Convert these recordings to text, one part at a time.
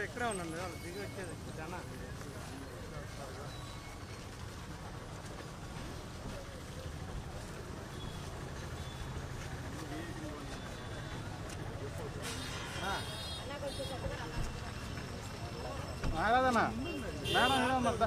ఇక్కడ ఇక్కడే ఉన్నాను వాళ్ళు దిగి వచ్చేది జన ఆరాధనా మేడం ఏదో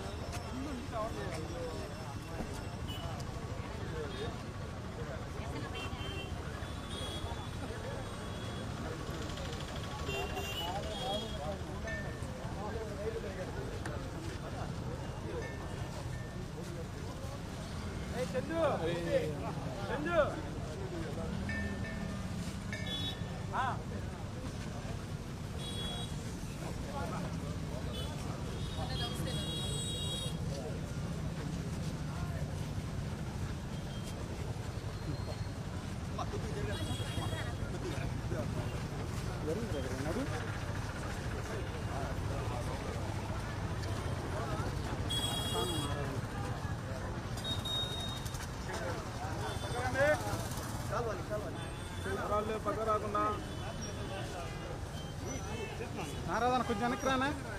कुछ जनक रहना है।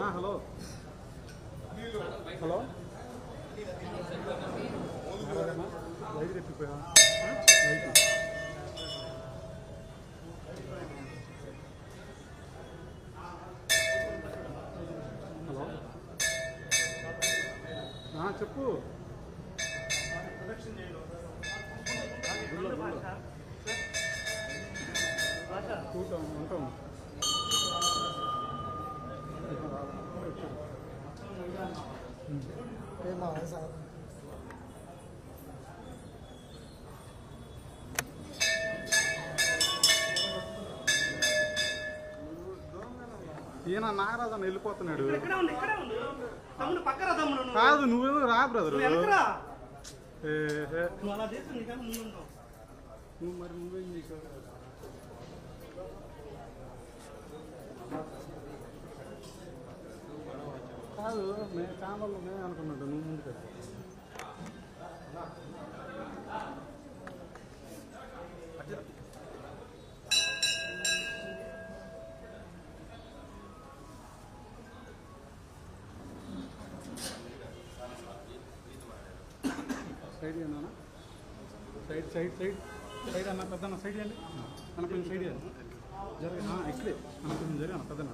హలో హలో ఆరాధన లైట్ ఎత్తిపోయా లైట్ హలో ఆ, చెప్పు కూటాం ఉంటాం నువ్వు. వెనకరా ఏ, ఏ, నువ్వు అలా చేసి నీకన్నా ముందు ఉంటావు. నువ్వు మరి నువ్వేం నీకు కాదు మేము ఛానల్ మేము అనుకున్నాడు నువ్వు ముందు కదా సైడ్ అన్నా సైడ్ సైడ్ సైడ్. సైడ్ అన్న పెద్దన్న సైడ్ అండి అన్న కొంచెం సైడ్ జరగ ఇక్కడే. అన్న కొంచెం జరిగిన అన్న పెద్దన్న.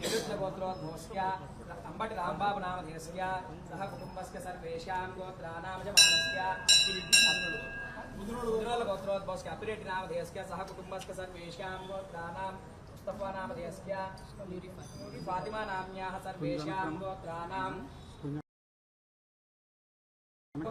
निरुद्धगोत्रोद्भोष्या अम्बट् राम्बाबनामधेयस्या सह कुटुम्बस्य सर्वेषां गोत्राणां च मानस्या उद्रोलगोत्रोद्भोष्या अपिरेटिनामधेयस्या सह कुटुम्बस्य सर्वेषां गोत्राणां मुस्तफानामधेयस्या फातिमा नाम्न्याः सर्वेषां गोत्राणां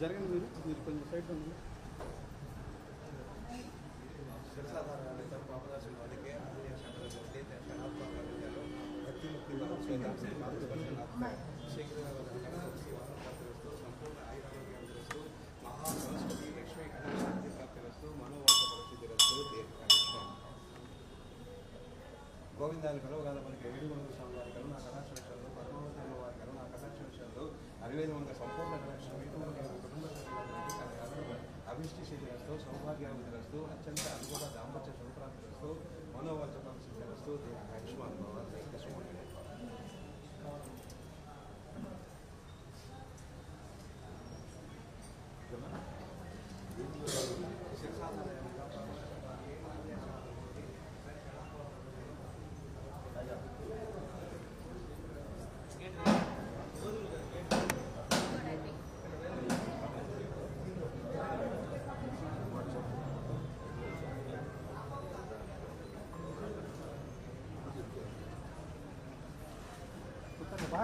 జరగండి మీరు? మీరు కొంచెం సైడ్ ఉండండి. గోవిందాన్ని కలవగాల మనకి ఏడుగురు స్వామి వారి కరుణ కటాక్షలు పరమావతి వారి కరుణ కటాక్షలు అరవై వంద సంపూర్ణ సభ్యులందరికీ అభిష్టి శరీరస్తూ సౌభాగ్యాభివృద్ధిరస్తూ అత్యంత అనుకూల దాంపత్య సంక్రాంతిరస్తూ మనోవాచ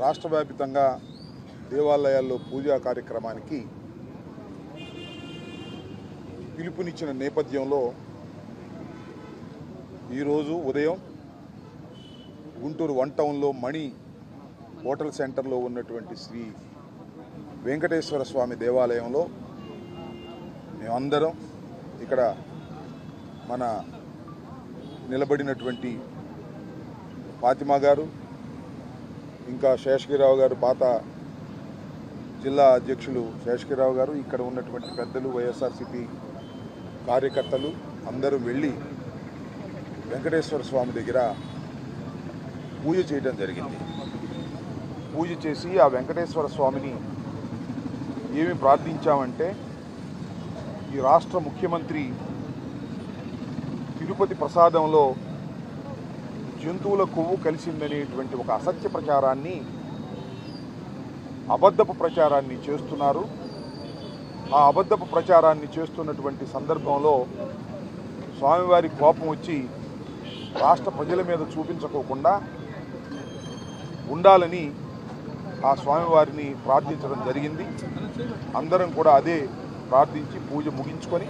రాష్ట్ర వ్యాపితంగా దేవాలయాల్లో పూజా కార్యక్రమానికి పిలుపునిచ్చిన నేపథ్యంలో ఈరోజు ఉదయం గుంటూరు వన్ టౌన్లో మణి హోటల్ సెంటర్లో ఉన్నటువంటి శ్రీ వెంకటేశ్వర స్వామి దేవాలయంలో మేమందరం ఇక్కడ మన నిలబడినటువంటి ఫాతిమా గారు ఇంకా శేషగిరిరావు గారు పాత జిల్లా అధ్యక్షులు శేషగిరిరావు గారు ఇక్కడ ఉన్నటువంటి పెద్దలు వైఎస్ఆర్సిపి కార్యకర్తలు అందరూ వెళ్ళి వెంకటేశ్వర స్వామి దగ్గర పూజ చేయడం జరిగింది. పూజ చేసి ఆ వెంకటేశ్వర స్వామిని ఏమి ప్రార్థించామంటే ఈ రాష్ట్ర ముఖ్యమంత్రి తిరుపతి ప్రసాదంలో జంతువుల కొవ్వు కలిసిందనేటువంటి ఒక అసత్య ప్రచారాన్ని అబద్ధపు ప్రచారాన్ని చేస్తున్నారు. ఆ అబద్ధపు ప్రచారాన్ని చేస్తున్నటువంటి సందర్భంలో స్వామివారి కోపం వచ్చి రాష్ట్ర ప్రజల మీద చూపించుకోకుండా ఉండాలని ఆ స్వామివారిని ప్రార్థించడం జరిగింది. అందరం కూడా అదే ప్రార్థించి పూజ ముగించుకొని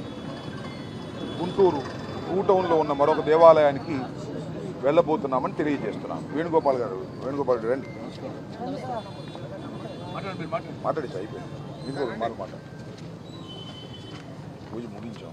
గుంటూరు టూ టౌన్లో ఉన్న మరొక దేవాలయానికి వెళ్ళబోతున్నామని తెలియజేస్తున్నాం. వేణుగోపాల్ గారు వేణుగోపాల్ గారు రండి. మాట్లాడి అయిపోయింది. ఇంకో మాట మాట్లాడు. పూజ ముగించాం.